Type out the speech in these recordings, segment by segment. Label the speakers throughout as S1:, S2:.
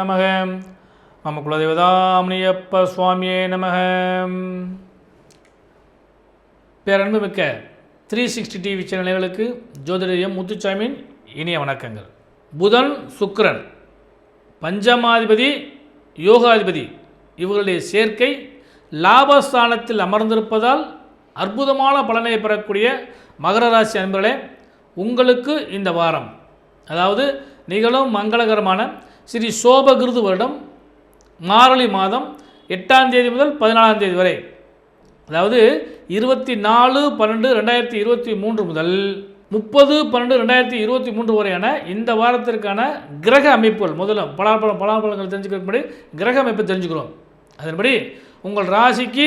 S1: நமக. மம குலதேவதாமணியப்ப சுவாமியே நமக. பேரன்புமிக்க த்ரீ சிக்ஸ்டி டிவி சேனல்களுக்கு ஜோதிடரியம் முத்துச்சாமியின் இனிய வணக்கங்கள். புதன் சுக்கரன் பஞ்சமாதிபதி யோகாதிபதி இவர்களுடைய சேர்க்கை லாபஸ்தானத்தில் அமர்ந்திருப்பதால் அற்புதமான பலனை பெறக்கூடிய மகர ராசி அன்பர்களே உங்களுக்கு இந்த வாரம் அதாவது நிகழும் மங்களகரமான ஸ்ரீ சோபகிருது வருடம் மாரளி மாதம் எட்டாம் தேதி முதல் பதினாலாம் தேதி வரை. அதாவது இருபத்தி நாலு பன்னெண்டு ரெண்டாயிரத்தி இருபத்தி மூன்று முதல் முப்பது பன்னெண்டு ரெண்டாயிரத்தி இருபத்தி மூன்று வரையான இந்த வாரத்திற்கான கிரக அமைப்புகள் முதல்ல பலாபலம் பலாபலங்கள் தெரிஞ்சுக்கிறபடி கிரக அமைப்பு தெரிஞ்சுக்கிறோம். அதன்படி உங்கள் ராசிக்கு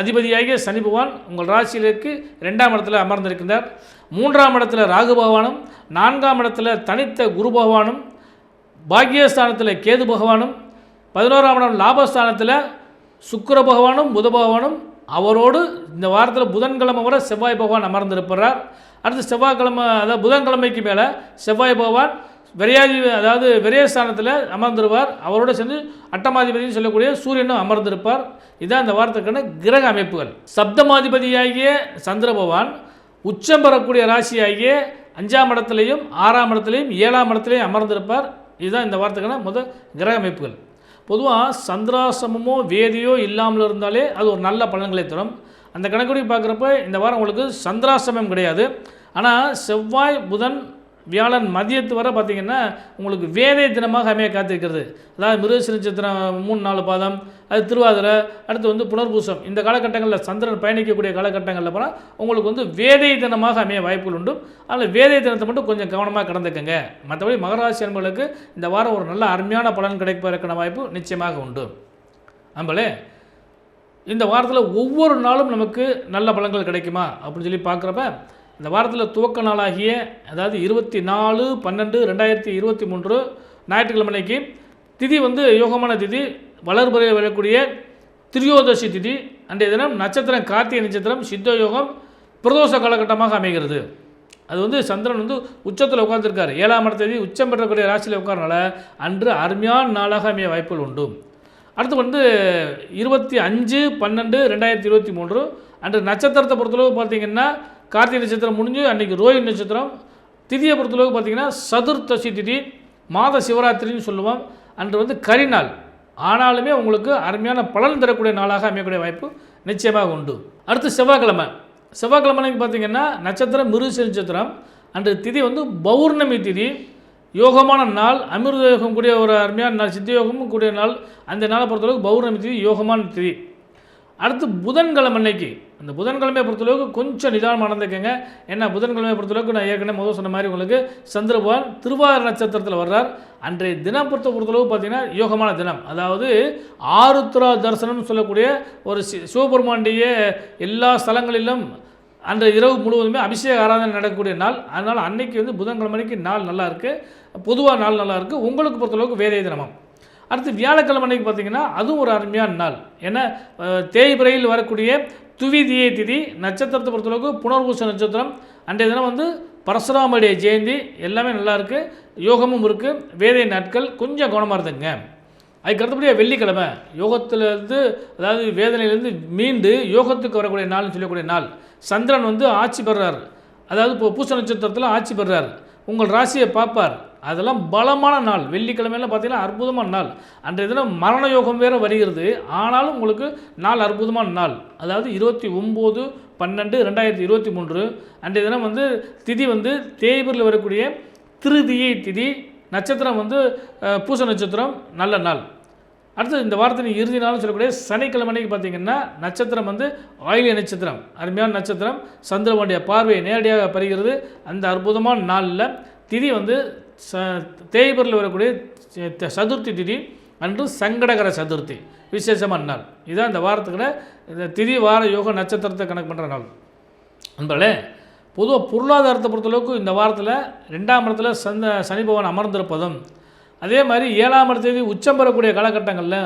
S1: அதிபதியாகிய சனி பகவான் உங்கள் ராசியிலிருக்கு ரெண்டாம் இடத்துல அமர்ந்திருக்கின்றார். மூன்றாம் இடத்துல ராகு பகவானும் நான்காம் இடத்துல தனித்த குரு பகவானும் பாக்கியஸ்தானத்தில் கேது பகவானும் பதினோராம் இடம் லாபஸ்தானத்தில் சுக்கர பகவானும் புத பகவானும் அவரோடு இந்த வாரத்தில் புதன்கிழமை வரை செவ்வாய் பகவான் அமர்ந்திருப்பார் அடுத்து செவ்வாய்க்கிழமை அதாவது புதன்கிழமைக்கு மேலே செவ்வாய் பகவான் விரையாதி அதாவது விரயஸ்தானத்தில் அமர்ந்திருப்பார். அவரோடு சேர்ந்து அட்டமாதிபதினு சொல்லக்கூடிய சூரியனும் அமர்ந்திருப்பார். இதுதான் இந்த வாரத்துக்கான கிரக அமைப்புகள். சப்தமாதிபதியாகிய சந்திர பகவான் உச்சம் பெறக்கூடிய ராசியாகிய அஞ்சாம் இடத்துலையும் ஆறாம் இடத்துலையும் ஏழாம் இடத்துலையும் அமர்ந்திருப்பார். இதுதான் இந்த வாரத்துக்கான முதல் கிரக அமைப்புகள் பொதுவாக சந்திராசமமோ வேதியோ இல்லாமல் இருந்தாலே அது ஒரு நல்ல பலன்களை தரும். அந்த கணக்குடி பார்க்குறப்ப இந்த வாரம் உங்களுக்கு சந்திராசமம் கிடையாது. ஆனால் செவ்வாய் புதன் வியாழன் மதியத்து வரை பார்த்திங்கன்னா உங்களுக்கு வேதை தினமாக அமைய காத்திருக்கிறது. அதாவது மிருகசி சித்திரம் மூணு நாலு பாதம் அது திருவாதிரை அடுத்து வந்து புனர்பூசம். இந்த காலகட்டங்களில் சந்திரன் பயணிக்கக்கூடிய காலகட்டங்களில் போனால் உங்களுக்கு வந்து வேதை தினமாக அமைய வாய்ப்புகள் உண்டு. அதில் வேதை தினத்தை மட்டும் கொஞ்சம் கவனமாக கடந்துக்கங்க. மற்றபடி மகராசி அன்பர்களுக்கு இந்த வாரம் ஒரு நல்ல அருமையான பலன் கிடைப்பதற்கான வாய்ப்பு நிச்சயமாக உண்டு. நம்மளே இந்த வாரத்தில் ஒவ்வொரு நாளும் நமக்கு நல்ல பலன்கள் கிடைக்குமா? அப்படின்னு சொல்லி பார்க்குறப்ப இந்த வாரத்தில் துவக்க நாளாகிய அதாவது இருபத்தி நாலு பன்னெண்டு ரெண்டாயிரத்தி இருபத்தி மூன்று ஞாயிற்றுக்கிழமைக்கு திதி வந்து யோகமான திதி வளர்பறையில் வரக்கூடிய திரியோதசி திதி. அன்றைய தினம் நட்சத்திரம் கார்த்திகை நட்சத்திரம் சித்த யோகம் பிரதோஷ காலகட்டமாக அமைகிறது. அது வந்து சந்திரன் வந்து உச்சத்தில் உட்காந்துருக்கார் ஏழாம் இடத்தேதி உச்சம் பெறக்கூடிய ராசியில் உட்காரனால அன்று அருமையான நாளாக அமைய வாய்ப்புகள் உண்டு. அடுத்து வந்து இருபத்தி அஞ்சு பன்னெண்டு ரெண்டாயிரத்தி இருபத்தி மூன்று. அன்று நட்சத்திரத்தை பொறுத்தளவு பார்த்தீங்கன்னா கார்த்திகை நட்சத்திரம் முடிஞ்சு அன்றைக்கி ரோஹிணி நட்சத்திரம். திதியை பொறுத்தளவுக்கு பார்த்தீங்கன்னா சதுர்த்தசி திதி மாத சிவராத்திரின்னு சொல்லுவோம். அன்று வந்து கரிநாள் ஆனாலுமே உங்களுக்கு அருமையான பலன் தரக்கூடிய நாளாக அமையக்கூடிய வாய்ப்பு நிச்சயமாக உண்டு. அடுத்து செவ்வாய்க்கிழமை. செவ்வாய்க்கிழமைக்கு பார்த்தீங்கன்னா நட்சத்திரம் மிருசி நட்சத்திரம். அன்று திதி வந்து பௌர்ணமி திதி. யோகமான நாள் அமிர்த யோகம் கூடிய ஒரு அருமையான நாள் சித்த யோகமும் கூடிய நாள். அந்த நாளை பொறுத்தளவுக்கு பௌர்ணமி திதி யோகமான திதி. அடுத்து புதன்கிழமை அன்னைக்கு. அந்த புதன்கிழமையை பொறுத்தளவுக்கு கொஞ்சம் நிதானமாக நடந்துக்கங்க. ஏன்னா புதன்கிழமையை பொறுத்தளவுக்கு நான் ஏற்கனவே முதல் சொன்ன மாதிரி உங்களுக்கு சந்திரபகவான் திருவாரூர் நட்சத்திரத்தில் வர்றார். அன்றைய தினம் பொறுத்த பொறுத்தளவு பார்த்திங்கன்னா யோகமான தினம். அதாவது ஆருத்ரா தரிசனம்னு சொல்லக்கூடிய ஒரு சி சிவபெருமாண்டிய எல்லா ஸ்தலங்களிலும் அன்றைய இரவு முழுவதுமே அபிஷேக ஆராதனை நடக்கக்கூடிய நாள். அதனால் அன்னைக்கு வந்து புதன்கிழமைக்கு நாள் நல்லா இருக்குது பொதுவாக நாள் நல்லா இருக்குது உங்களுக்கு பொறுத்தளவுக்கு வேதை தினமும் அடுத்து வியாழக்கிழமை அன்னைக்கு பார்த்தீங்கன்னா அதுவும் ஒரு அருமையான நாள். ஏன்னா தேய்பிரையில் வரக்கூடிய துவிதியை திதி நட்சத்திரத்தை பொறுத்தளவுக்கு புனர்பூச நட்சத்திரம் அன்றைய தினம் வந்து பரசுராமடைய ஜெயந்தி எல்லாமே நல்லா இருக்குது யோகமும் இருக்குது வேதை நாட்கள் கொஞ்சம் கவனமாக இருந்துங்க. அதுக்கு அடுத்தபடியாக வெள்ளிக்கிழமை யோகத்திலேருந்து அதாவது வேதனையிலேருந்து மீண்டு யோகத்துக்கு வரக்கூடிய நாள்னு சொல்லக்கூடிய நாள். சந்திரன் வந்து ஆட்சி பெறுறார் அதாவது இப்போ பூச நட்சத்திரத்தில் ஆட்சி பெறுறார் உங்கள் ராசியை பார்ப்பார். அதெல்லாம் பலமான நாள். வெள்ளிக்கிழமையெல்லாம் பார்த்தீங்கன்னா அற்புதமான நாள். அன்றைய தினம் மரண யோகம் வேறு வருகிறது. ஆனாலும் உங்களுக்கு நாள் அற்புதமான நாள். அதாவது இருபத்தி ஒம்பது பன்னெண்டு ரெண்டாயிரத்தி இருபத்தி மூன்று. அன்றைய தினம் வந்து திதி வந்து தேய்பிரில் வரக்கூடிய திருதியை திதி. நட்சத்திரம் வந்து பூச நட்சத்திரம். நல்ல நாள். அடுத்து இந்த வாரத்தின் இறுதி நாள்னு சொல்லக்கூடிய சனிக்கிழமைக்கு பார்த்தீங்கன்னா நட்சத்திரம் வந்து ஆயிலிய நட்சத்திரம். அருமையான நட்சத்திரம். சந்திரனுடைய பார்வையை நேரடியாக பெறுகிறது அந்த அற்புதமான நாளில் திதி வந்து ச தேய்பரில் வரக்கூடிய ச- சதுர்த்தி திதி அன்று சங்கடகர சதுர்த்தி விசேஷமான நாள் இதுதான் இந்த வாரத்துக்குள்ள இந்த திதி வார யோக நட்சத்திரத்தை கணக்கு பண்ணுற நாள். நண்பர்களே பொதுவாக பொருளாதாரத்தை பொறுத்தளவுக்கு இந்த வாரத்தில் ரெண்டாம் இடத்துல சந்த சனி பகவான் அமர்ந்திருப்பதும் அதே மாதிரி ஏழாம் இடத்தேதி உச்சம் பெறக்கூடிய காலகட்டங்களில்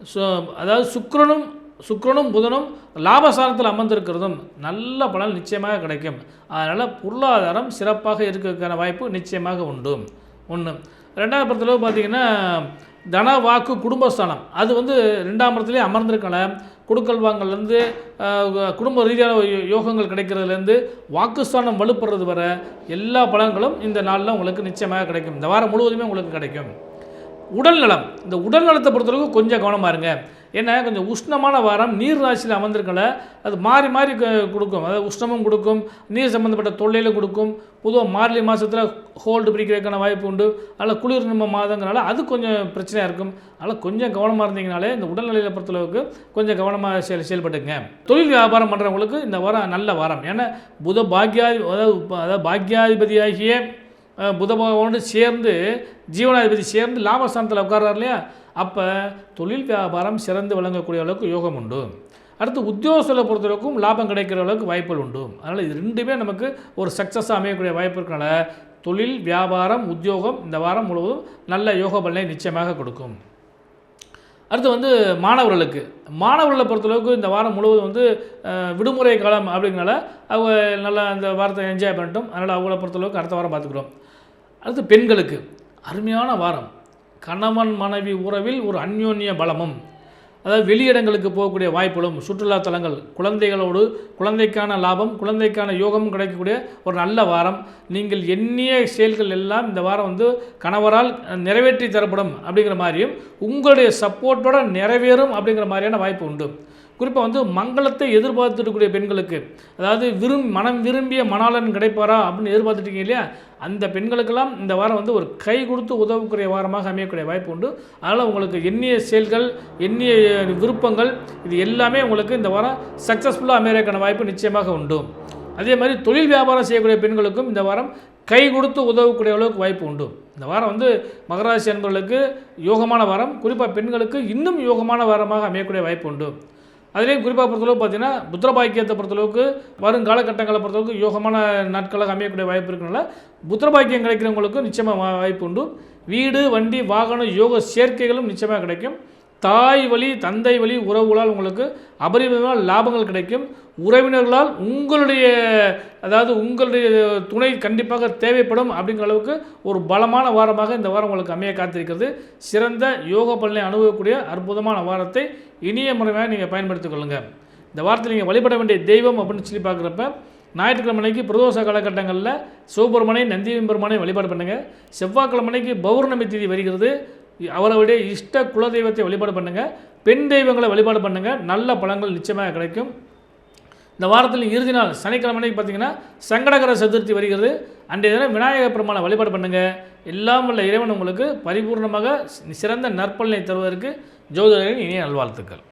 S1: சு அதாவது சுக்ரனும் சுக்கரனும் புதனும் லாபஸ்தானத்தில் அமர்ந்திருக்கிறதும் நல்ல பலன் நிச்சயமாக கிடைக்கும். அதனால் பொருளாதாரம் சிறப்பாக இருக்கிறதுக்கான வாய்ப்பு நிச்சயமாக உண்டு. ஒன்று ரெண்டாவது பொறுத்தளவு பார்த்தீங்கன்னா தன வாக்கு குடும்பஸ்தானம். அது வந்து ரெண்டாம் இடத்துலேயே அமர்ந்திருக்கல கொடுக்கல் வாங்கலேருந்து குடும்ப ரீதியான யோகங்கள் கிடைக்கிறதுலேருந்து வாக்குஸ்தானம் வலுப்படுறது வர எல்லா பலன்களும் இந்த நாளில் உங்களுக்கு நிச்சயமாக கிடைக்கும். இந்த வாரம் முழுவதுமே உங்களுக்கு கிடைக்கும். உடல் நலம். இந்த உடல் நலத்தை பொறுத்தளவுக்கு கொஞ்சம் கவனமாக இருங்க. ஏன்னா கொஞ்சம் உஷ்ணமான வாரம் நீர் ராசியில் அமர்ந்திருக்கல அது மாறி மாறி க- கொடுக்கும். அதாவது உஷ்ணமும் கொடுக்கும் நீர் சம்மந்தப்பட்ட தொல்லையிலும் கொடுக்கும். பொதுவாக மார்கழி மாதத்தில் ஹோல்டு பிடிக்கிறதுக்கான வாய்ப்பு உண்டு. அதில் குளிர் நம்ம மாதங்கிறனால அது கொஞ்சம் பிரச்சனையாக இருக்கும். அதனால் கொஞ்சம் கவனமாக இருந்தீங்கனாலே இந்த உடல்நிலையை பொறுத்தளவுக்கு கொஞ்சம் கவனமாக செயல் செயல்பட்டுங்க தொழில் வியாபாரம் பண்ணுறவங்களுக்கு இந்த வாரம் நல்ல வாரம். ஏன்னா புத பாக்யா அதாவது அதாவது பாக்யாதிபதியாகிய புத பகவானோடு சேர்ந்து ஜீவனாதிபதி சேர்ந்து லாபஸ்தானத்தில் உட்கார்றார் இல்லையா? அப்போ தொழில் வியாபாரம் சிறந்து விளங்கக்கூடிய அளவுக்கு யோகம் உண்டு. அடுத்து உத்தியோகத்தில் பொறுத்தவரைக்கும் லாபம் கிடைக்கிற அளவுக்கு வாய்ப்புகள் உண்டு. அதனால் இது ரெண்டுமே நமக்கு ஒரு சக்ஸஸாக அமையக்கூடிய வாய்ப்பு இருக்கனால தொழில் வியாபாரம் உத்தியோகம் இந்த வாரம் முழுவதும் நல்ல யோக பலனை நிச்சயமாக கொடுக்கும். அடுத்து வந்து மாணவர்களுக்கு. மாணவர்களை பொறுத்தளவுக்கு இந்த வாரம் முழுவதும் வந்து விடுமுறை காலம் அப்படிங்கிறனால அவங்க நல்லா அந்த வாரத்தை என்ஜாய் பண்ணிட்டோம். அதனால் அவங்கள பொறுத்தளவுக்கு அடுத்த வாரம் பார்த்துக்குறோம். அடுத்து பெண்களுக்கு அருமையான வாரம். கணவன் மனைவி உறவில் ஒரு அந்யோன்ய பலமும். அதாவது வெளியிடங்களுக்கு போகக்கூடிய வாய்ப்புகளும் சுற்றுலா தலங்கள் குழந்தைகளோடு குழந்தைக்கான லாபம் குழந்தைக்கான யோகமும் கிடைக்கக்கூடிய ஒரு நல்ல வாரம். நீங்கள் எண்ணிய செயல்கள் எல்லாம் இந்த வாரம் வந்து கணவரால் நிறைவேற்றி தரப்படும் அப்படிங்கிற மாதிரியும் உங்களுடைய சப்போர்ட்டோட நிறைவேறும் அப்படிங்கிற மாதிரியான வாய்ப்பு உண்டு. குறிப்பாக வந்து மங்களத்தை எதிர்பார்த்துருக்கக்கூடிய பெண்களுக்கு அதாவது விரும் மனம் விரும்பிய மணாளன் கிடைப்பாரா அப்படின்னு எதிர்பார்த்துட்டீங்க இல்லையா? அந்த பெண்களுக்கெல்லாம் இந்த வாரம் வந்து ஒரு கை கொடுத்து உதவக்கூடிய வாரமாக அமையக்கூடிய வாய்ப்பு உண்டு. அதனால் உங்களுக்கு எண்ணிய செயல்கள் எண்ணிய விருப்பங்கள் இது எல்லாமே உங்களுக்கு இந்த வாரம் சக்ஸஸ்ஃபுல்லாக அமையறதுக்கான வாய்ப்பு நிச்சயமாக உண்டு. அதே மாதிரி தொழில் வியாபாரம் செய்யக்கூடிய பெண்களுக்கும் இந்த வாரம் கை கொடுத்து உதவக்கூடிய அளவுக்கு வாய்ப்பு உண்டு. இந்த வாரம் வந்து மகராசி அன்பர்களுக்கு யோகமான வாரம். குறிப்பாக பெண்களுக்கு இன்னும் யோகமான வாரமாக அமையக்கூடிய வாய்ப்பு உண்டு. அதுலேயும் குறிப்பாக பொறுத்தளவு பார்த்தீங்கன்னா புத்திர பாக்கியத்தை பொறுத்தளவுக்கு வரும் காலகட்டங்களை பொறுத்தளவுக்கு யோகமான நாட்களாக அமையக்கூடிய வாய்ப்பு இருக்கனால புத்திர பாக்கியம் கிடைக்கிறவங்களுக்கும் நிச்சயமாக வாய்ப்பு உண்டு. வீடு வண்டி வாகனம் யோக சேர்க்கைகளும் நிச்சயமாக கிடைக்கும். தாய் வழி தந்தை வழி உறவுகளால் உங்களுக்கு அபரிமிதமான லாபங்கள் கிடைக்கும். உறவினர்களால் உங்களுடைய அதாவது உங்களுடைய துணை கண்டிப்பாக தேவைப்படும் அப்படிங்கிற அளவுக்கு ஒரு பலமான வாரமாக இந்த வாரம் உங்களுக்கு அமைய காத்திருக்கிறது. சிறந்த யோக பலனை அனுபவக்கூடிய அற்புதமான வாரத்தை இனிய முறையாக நீங்கள் பயன்படுத்திக் கொள்ளுங்கள் இந்த வாரத்தில் நீங்கள் வழிபட வேண்டிய தெய்வம் அப்படின்னு சொல்லி பார்க்குறப்ப ஞாயிற்றுக்கிழமைக்கு பிரதோஷ காலகட்டங்களில் சிவபெருமனை நந்தியம்பெருமானை வழிபாடு பண்ணுங்கள் செவ்வாய்க்கிழமைக்கு பௌர்ணமி தேதி வருகிறது. அவர்களுடைய இஷ்ட குலதெய்வத்தை வழிபாடு பண்ணுங்கள் பெண் தெய்வங்களை வழிபாடு பண்ணுங்கள் நல்ல பழங்கள் நிச்சயமாக கிடைக்கும். இந்த வாரத்தில் இறுதி நாள் சனிக்கிழமை பார்த்தீங்கன்னா சங்கடகர சதுர்த்தி வருகிறது. அன்றைய தினம் விநாயகர் பெருமானை வழிபாடு பண்ணுங்கள் எல்லாம் உள்ள இறைவன் உங்களுக்கு பரிபூர்ணமாக சிறந்த நற்பலனை தருவதற்கு ஜோதிடரின் இணைய நல்வாழ்த்துக்கள்.